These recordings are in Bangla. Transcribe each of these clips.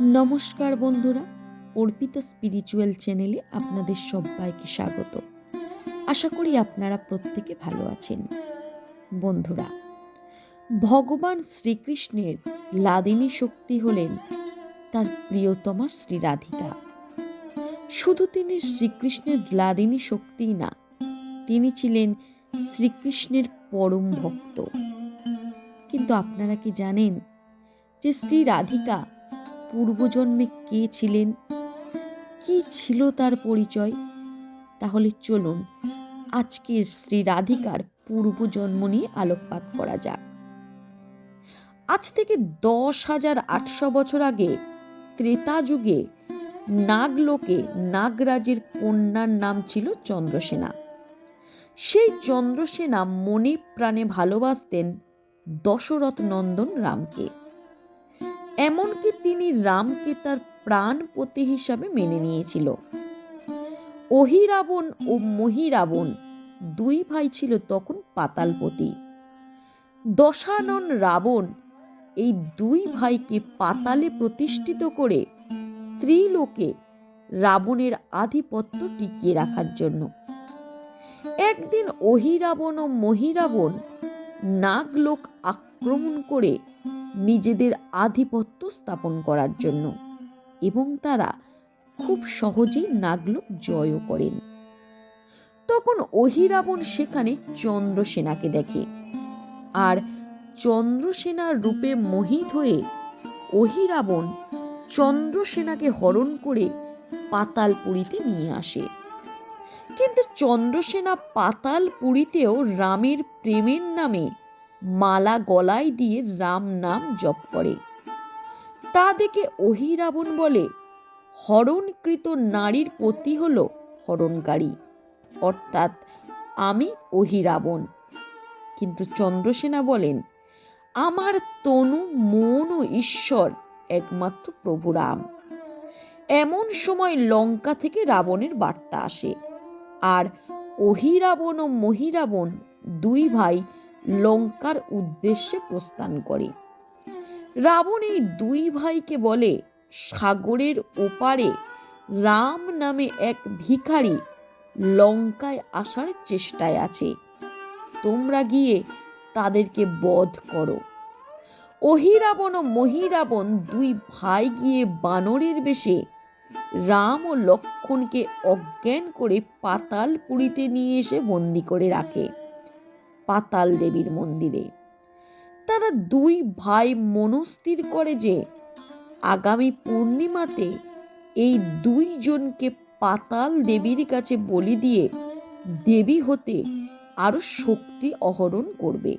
নমস্কার বন্ধুরা, অর্পিতা স্পিরিচুয়াল চ্যানেলে আপনাদের সবাইকে স্বাগত। আশা করি আপনারা প্রত্যেকে ভালো আছেন। বন্ধুরা, ভগবান শ্রীকৃষ্ণের লাদিনী শক্তি হলেন তার প্রিয়তমা শ্রী রাধিকা। শুধু তিনি শ্রীকৃষ্ণের লাদিনী শক্তিই না, তিনি ছিলেন শ্রীকৃষ্ণের পরম ভক্ত। কিন্তু আপনারা কি জানেন যে শ্রী রাধিকা পূর্বজন্মে কে ছিলেন? কি ছিল তার পরিচয়? তাহলে চলুন আজকের শ্রী রাধিকার পূর্বজন্ম নিয়ে আলোকপাত করা যাক। আজ থেকে দশ হাজার আটশো বছর আগে ত্রেতা যুগে নাগলোকে নাগরাজের কন্যার নাম ছিল চন্দ্রসেনা। সেই চন্দ্রসেনা মনে প্রাণে ভালোবাসতেন দশরথ নন্দন রামকে। এমনকি তিনি রামকে তার প্রাণপতি হিসাবে মেনে নিয়েছিল। অহিরাবণ ও মহিরাবণ দুই ভাই ছিল তখন পাতালপতি। দশানন রাবণ এই দুই ভাইকে পাতালে প্রতিষ্ঠিত করে ত্রিলোকে রাবণের আধিপত্য টিকিয়ে রাখার জন্য। একদিন অহিরাবণ ও মহিরাবণ নাগলোক আক্রমণ করে নিজেদের আধিপত্য স্থাপন করার জন্য এবং তারা খুব সহজেই নাগলোক জয়ও করেন। তখন অহিরাবণ সেখানে চন্দ্রসেনাকে দেখে আর চন্দ্রসেনার রূপে মোহিত হয়ে অহিরাবণ চন্দ্রসেনাকে হরণ করে পাতালপুরীতে নিয়ে আসে। কিন্তু চন্দ্রসেনা পাতালপুরীতেও রামের প্রেমের নামে মালা গলায় দিয়ে রাম নাম জপ করে। তা দেখে অহিরাবণ বলে, হরণকৃত নারীর পতি হল হরণকারী। অর্থাৎ আমি অহিরাবণ। কিন্তু চন্দ্রসেনা বলেন, আমার তনু, মন ও ঈশ্বর একমাত্র প্রভু রাম। এমন সময় লঙ্কা থেকে রাবণের বার্তা আসে। আর অহিরাবণ ও মহিরাবণ দুই ভাই লঙ্কার উদ্দেশ্যে প্রস্থান করে। রাবণ এই দুই ভাইকে বলে, সাগরের ওপারে রাম নামে এক ভিখারি লঙ্কায় আসার চেষ্টায় আছে। তোমরা গিয়ে তাদেরকে বধ করো। অহিরাবণ ও মহিরাবণ দুই ভাই গিয়ে বানরের বেশে রাম ও লক্ষণকে অজ্ঞান করে পাতাল পুরীতে নিয়ে এসে বন্দি করে রাখে। পাতাল দেবীর মন্দিরে। তারা দুই ভাই মনস্থির করে যে, আগামী পূর্ণিমাতে এই দুইজনকে পাতাল দেবীর কাছে বলি দিয়ে দেবী হতে আরও শক্তি অহরণ করবে।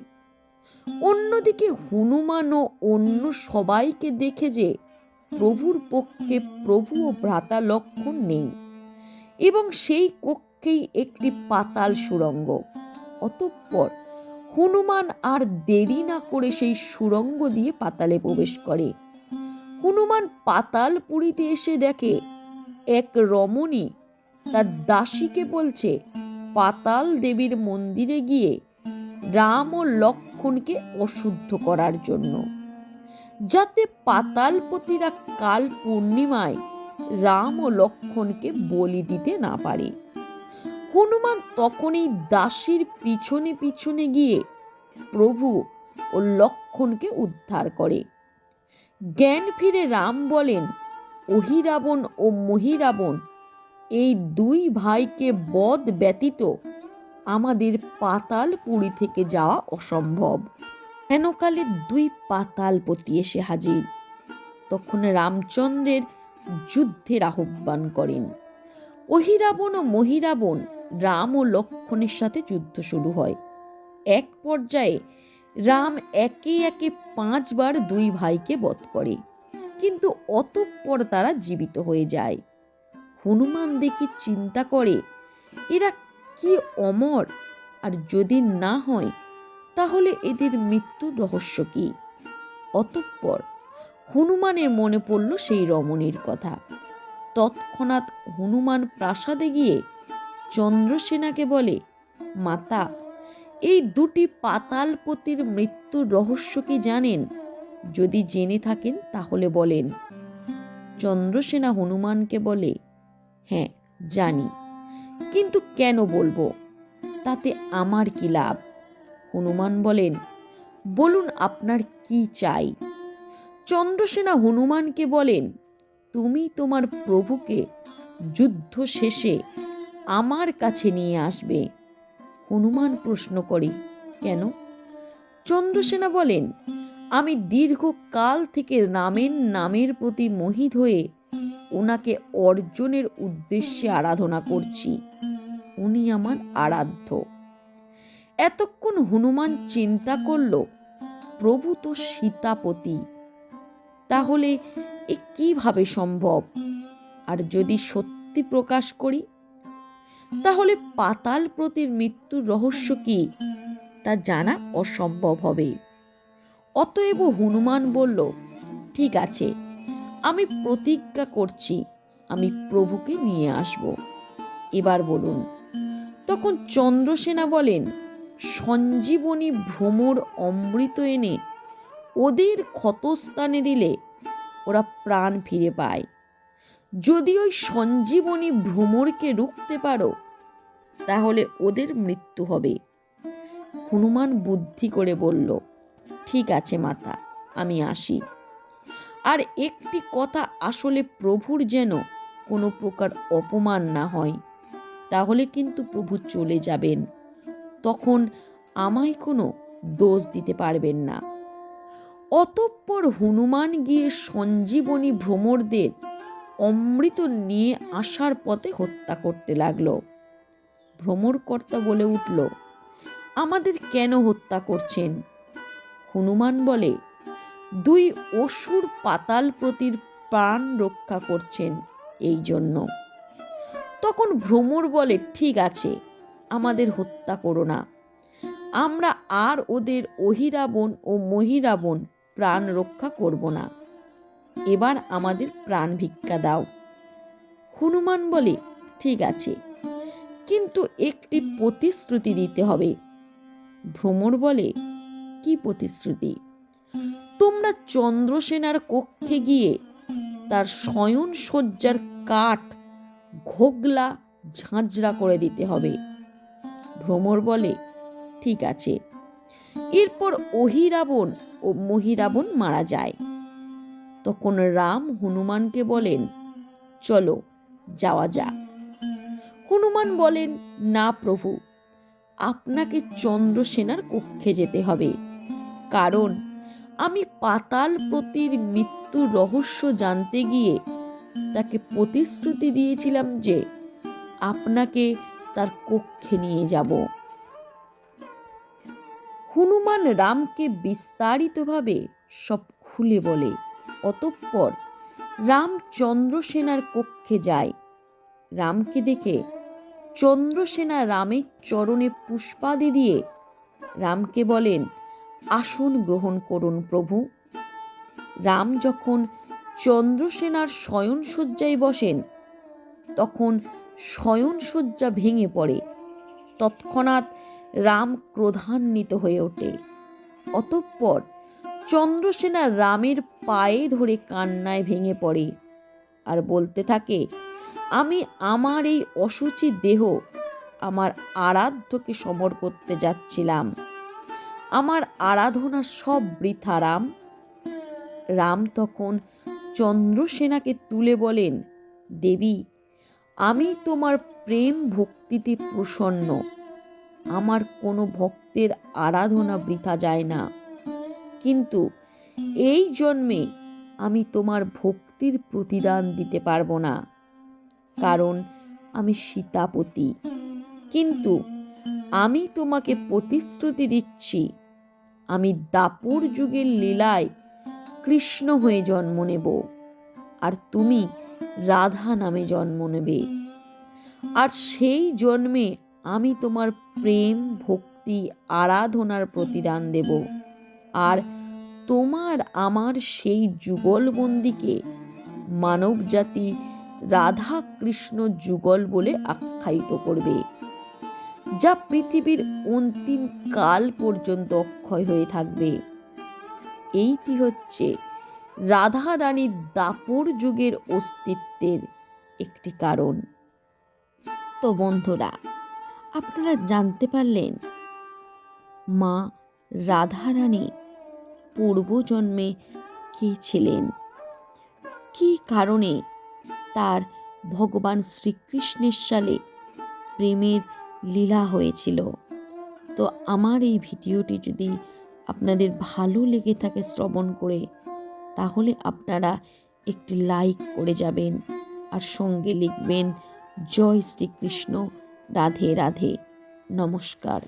অন্যদিকে হনুমান ও অন্য সবাইকে দেখে যে, প্রভুর পক্ষে প্রভু ও ভ্রাতা লক্ষণ নেই এবং সেই কক্ষেই একটি পাতাল সুরঙ্গ। অতঃপর হনুমান আর দেরি না করে সেই সুরঙ্গ দিয়ে পাতালে প্রবেশ করে। হনুমান পাতাল পুরীতে এসে দেখে, এক রমণী তার দাসীকে বলছে, পাতাল দেবীর মন্দিরে গিয়ে রাম ও লক্ষণকে অশুদ্ধ করার জন্য। যাতে পাতালপতিরা কাল পূর্ণিমায় রাম ও লক্ষণকে বলি দিতে না পারে। হনুমান তখনই দাসীর পিছনে পিছনে গিয়ে প্রভু ও লক্ষণকে উদ্ধার করে। জ্ঞান ফিরে রাম বলেন, অহিরাবণ ও মহিরাবণ, এই দুই ভাইকে বধ ব্যতীত আমাদের পাতাল পুরী থেকে যাওয়া অসম্ভব। হেনকালে দুই পাতালপতি এসে হাজির? তখন রামচন্দ্রের যুদ্ধের আহ্বান করেন। অহিরাবণ ও মহিরাবণ রাম ও লক্ষণের সাথে যুদ্ধ শুরু হয়। এক পর্যায়ে রাম একে একে পাঁচবার দুই ভাইকে বধ করে, কিন্তু অতঃপর তারা জীবিত হয়ে যায়। হনুমান দেখে চিন্তা করে, এরা কি অমর? আর যদি না হয়, তাহলে এদের মৃত্যুর রহস্য কি? অতঃপর হনুমানের মনে পড়ল সেই রমণীর কথা। তৎক্ষণাৎ হনুমান প্রাসাদে গিয়ে চন্দ্রসেনাকে বলে, মাতা, এই দুটি পাতালপতির মৃত্যুর রহস্য কি জানেন? যদি জেনে থাকেন তাহলে বলেন। চন্দ্রসেনা হনুমানকে বলে হ্যাঁ জানি। কিন্তু কেন বলব? তাতে আমার কি লাভ? হনুমান বলেন, বলুন আপনার কি চাই? চন্দ্রসেনা হনুমানকে বলেন তুমি তোমার প্রভুকে যুদ্ধ শেষে আমার কাছে নিয়ে আসবে। হনুমান প্রশ্ন করে, কেন? চন্দ্রসেনা বলেন, আমি দীর্ঘকাল থেকে রামের নামের প্রতি মোহিত হয়ে ওনাকে অর্জনের উদ্দেশ্যে আরাধনা করছি। উনি আমার আরাধ্য। এতক্ষণ হনুমান চিন্তা করল, প্রভু তো সীতাপতি। তাহলে এ কীভাবে সম্ভব? আর যদি সত্যি প্রকাশ করি, তাহলে পাতাল প্রতির মৃত্যুর রহস্য কি? তা জানা অসম্ভব হবে। অতএব হনুমান বলল, ঠিক আছে, আমি প্রতিজ্ঞা করছি, আমি প্রভুকে নিয়ে আসব। এবার বলুন, তখন চন্দ্রসেনা বলেন, সঞ্জীবনী ভ্রমর অমৃত এনে ওদের ক্ষতস্থানে দিলে ওরা প্রাণ ফিরে পায়। যদি ওই সঞ্জীবনী ভ্রমরকে রুখতে পারো, তাহলে ওদের মৃত্যু হবে। হনুমান বুদ্ধি করে বলল, ঠিক আছে মাতা, আমি আসি। আর একটি কথা আসলে প্রভুর যেন কোনো প্রকার অপমান না হয়, তাহলে কিন্তু প্রভু চলে যাবেন। তখন আমায় কোনো দোষ দিতে পারবেন না। অতঃপর হনুমান গিয়ে সঞ্জীবনী ভ্রমরদের অমৃত নিয়ে আসার পথে হত্যা করতে লাগল। ভ্রমরকর্তা বলে উঠল, আমাদের কেন হত্যা করছেন? হনুমান বলে, দুই অসুর পাতাল প্রতির প্রাণ রক্ষা করছেন এই জন্য। তখন ভ্রমর বলে, ঠিক আছে, আমাদের হত্যা করো না। আমরা আর ওদের অহিরাবণ ও মহিরাবণ প্রাণ রক্ষা করব না। এবার আমাদের প্রাণ ভিক্ষা দাও। হনুমান বলে, ঠিক আছে। কিন্তু একটি প্রতিশ্রুতি দিতে হবে। ভ্রমর বলে, কি প্রতিশ্রুতি? তোমরা চন্দ্রসেনার কক্ষে গিয়ে তার শয়ন শয্যার কাঠ, ঘোগলা, ঝাঁঝরা করে দিতে হবে। ভ্রমর বলে, ঠিক আছে। এরপর অহিরাবণ ও মহিরাবণ মারা যায়। তখন রাম হনুমানকে বলেন, চলো, যাওয়া যাক। হনুমান বলেন, না প্রভু, আপনাকে চন্দ্রসেনার কক্ষে যেতে হবে। কারণ আমি পাতাল প্রতির মৃত্যুর রহস্য জানতে গিয়ে তাকে প্রতিশ্রুতি দিয়েছিলাম যে আপনাকে তার কক্ষে নিয়ে যাব। হনুমান রামকে বিস্তারিতভাবে সব খুলে বলে। অতঃপর রাম চন্দ্রসেনার কক্ষে যায়। রামকে দেখে চন্দ্রসেনা রামের চরণে পুষ্পাদি দিয়ে রামকে বলেন, আসন গ্রহণ করুন প্রভু। রাম যখন চন্দ্রসেনার শয়নসজ্জায় বসেন, তখন শয়নসজ্জা ভেঙে পড়ে। তৎক্ষণাৎ রাম ক্রোধান্বিত হয়ে ওঠে। অতঃপর চন্দ্রসেনা রামের পায়ে ধরে কান্নায় ভেঙে পড়ে আর বলতে থাকে, আমি আমার এই অসুচি দেহ আমার আরাধ্যকে সমর করতে যাচ্ছিলাম। আমার আরাধনা সব বৃথা, রাম। রাম তখন চন্দ্রসেনাকে তুলে বলেন, দেবী, আমি তোমার প্রেম ভক্তিতে প্রসন্ন। আমার কোনো ভক্তের আরাধনা বৃথা যায় না। কিন্তু এই জন্মে আমি তোমার ভক্তির প্রতিদান দিতে পারব না। কারণ আমি সীতাপতি। কিন্তু আমি তোমাকে প্রতিশ্রুতি দিচ্ছি, আমি দাপুর যুগের লীলায় কৃষ্ণ হয়ে জন্ম নেব আর তুমি রাধা নামে জন্ম নেবে। আর সেই জন্মে আমি তোমার প্রেম, ভক্তি, আরাধনার প্রতিদান দেব। আর তোমার আমার সেই যুগলবন্দিকে মানবজাতি রাধা কৃষ্ণ যুগল বলে আখ্যায়িত করবে, যা পৃথিবীর অন্তিম কাল পর্যন্ত অক্ষয় হয়ে থাকবে। এইটি হচ্ছে রাধা রানীর দাপর যুগের অস্তিত্বের একটি কারণ। তো বন্ধুরা আপনারা জানতে পারলেন, মা রাধারানী পূর্বজন্মে কে ছিলেন? কী কারণে তার ভগবান শ্রীকৃষ্ণের সালে প্রেমের লীলা হয়েছিল? তো আমার এই ভিডিওটি যদি আপনাদের ভালো লেগে থাকে শ্রবণ করে, তাহলে আপনারা একটি লাইক করে যাবেন আর সঙ্গে লিখবেন, জয় শ্রীকৃষ্ণ। রাধে রাধে নমস্কার।